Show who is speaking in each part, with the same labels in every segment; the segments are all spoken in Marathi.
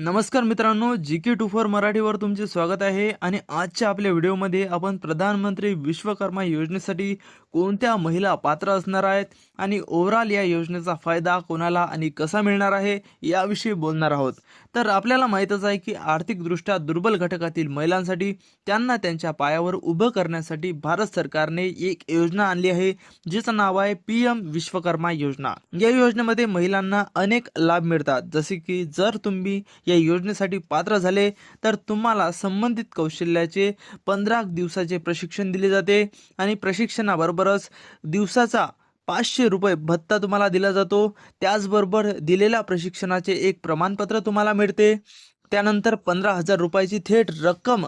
Speaker 1: नमस्कार मित्रांनो जी के टू फोर मराठीवर तुमचे स्वागत आहे आणि आजच्या आपल्या व्हिडिओमध्ये आपण प्रधानमंत्री विश्वकर्मा योजनेसाठी कोणत्या महिला पात्र असणार आहेत आणि ओव्हरऑल या योजनेचा फायदा कोणाला आणि कसा मिळणार आहे याविषयी बोलणार आहोत. तर आपल्याला माहीतच आहे की आर्थिकदृष्ट्या दुर्बल घटकातील महिलांसाठी त्यांना त्यांच्या पायावर उभं करण्यासाठी भारत सरकारने एक योजना आणली आहे जिचं नाव आहे पी एम विश्वकर्मा योजना. या योजनेमध्ये महिलांना अनेक लाभ मिळतात. जसे की जर तुम्ही या योजनेसाठी पात्र झाले तर तुम्हाला संबंधित कौशल्याचे पंधरा दिवसाचे प्रशिक्षण दिले जाते आणि प्रशिक्षणाबरोबरच दिवसाचा पाचशे रुपये भत्ता तुम्हाला दिला जातो. त्याचबरोबर दिलेल्या प्रशिक्षणाचे एक प्रमाणपत्र तुम्हाला मिळते. त्यानंतर पंधरा हजार रुपयाची थेट रक्कम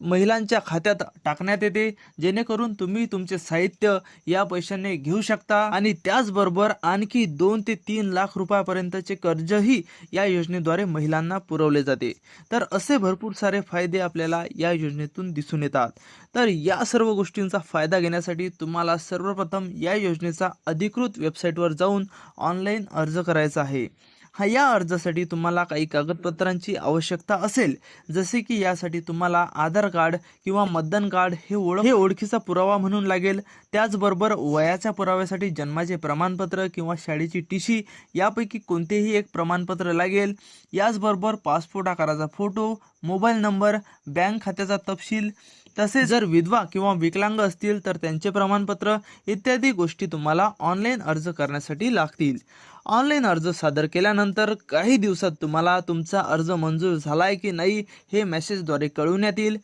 Speaker 1: महिलांच्या खात्यात टाकण्यात येते. जेणेकरून तुम्ही तुमचे साहित्य या पैशाने घेऊ शकता. आणि त्याचबरोबर आणखी दोन ते तीन लाख रुपयापर्यंतचे कर्जही या योजनेद्वारे महिलांना पुरवले जाते. तर असे भरपूर सारे फायदे आपल्याला या योजनेतून दिसून येतात. तर या सर्व गोष्टींचा फायदा घेण्यासाठी तुम्हाला सर्वप्रथम या योजनेचा अधिकृत वेबसाईटवर जाऊन ऑनलाईन अर्ज करायचा आहे. हा या अर्जासाठी तुम्हाला काही कागदपत्रांची आवश्यकता असेल. जसे की यासाठी तुम्हाला आधार कार्ड किंवा मतदान कार्ड हे ओळख हे ओळखीचा पुरावा म्हणून लागेल. त्याचबरोबर वयाच्या पुराव्यासाठी जन्माचे प्रमाणपत्र किंवा शाळेची टीशी यापैकी कोणतेही एक प्रमाणपत्र लागेल. याचबरोबर पासपोर्ट आकाराचा फोटो मोबाईल नंबर बँक खात्याचा तपशील तसेच जर विधवा किंवा विकलांग असतील तर त्यांचे प्रमाणपत्र इत्यादी गोष्टी तुम्हाला ऑनलाईन अर्ज करण्यासाठी लागतील. ऑनलाईन अर्ज सादर केल्यानंतर काही दिवसात तुम्हाला तुमचा अर्ज मंजूर झाला आहे की नाही हे मेसेजद्वारे कळवण्यात येईल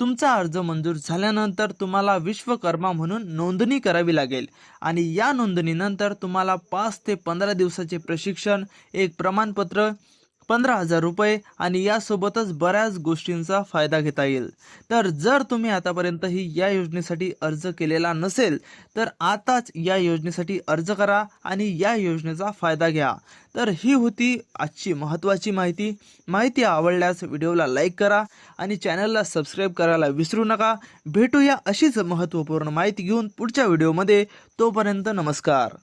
Speaker 1: तुमचा अर्ज मंजूर झाल्यानंतर तुम्हाला विश्वकर्मा म्हणून नोंदणी करावी लागेल आणि या नोंदणीनंतर तुम्हाला पाच ते पंधरा दिवसाचे प्रशिक्षण एक प्रमाणपत्र पंधरा हजार रुपये आणि यासोबतच बऱ्याच गोष्टींचा फायदा घेता येईल. तर जर तुम्ही आतापर्यंतही या योजनेसाठी अर्ज केलेला नसेल तर आताच या योजनेसाठी अर्ज करा आणि या योजनेचा फायदा घ्या. तर ही होती आजची महत्त्वाची माहिती. माहिती आवडल्यास व्हिडिओला लाईक करा आणि चॅनलला सबस्क्राईब करायला विसरू नका. भेटूया अशीच महत्त्वपूर्ण माहिती घेऊन पुढच्या व्हिडिओमध्ये. तोपर्यंत नमस्कार.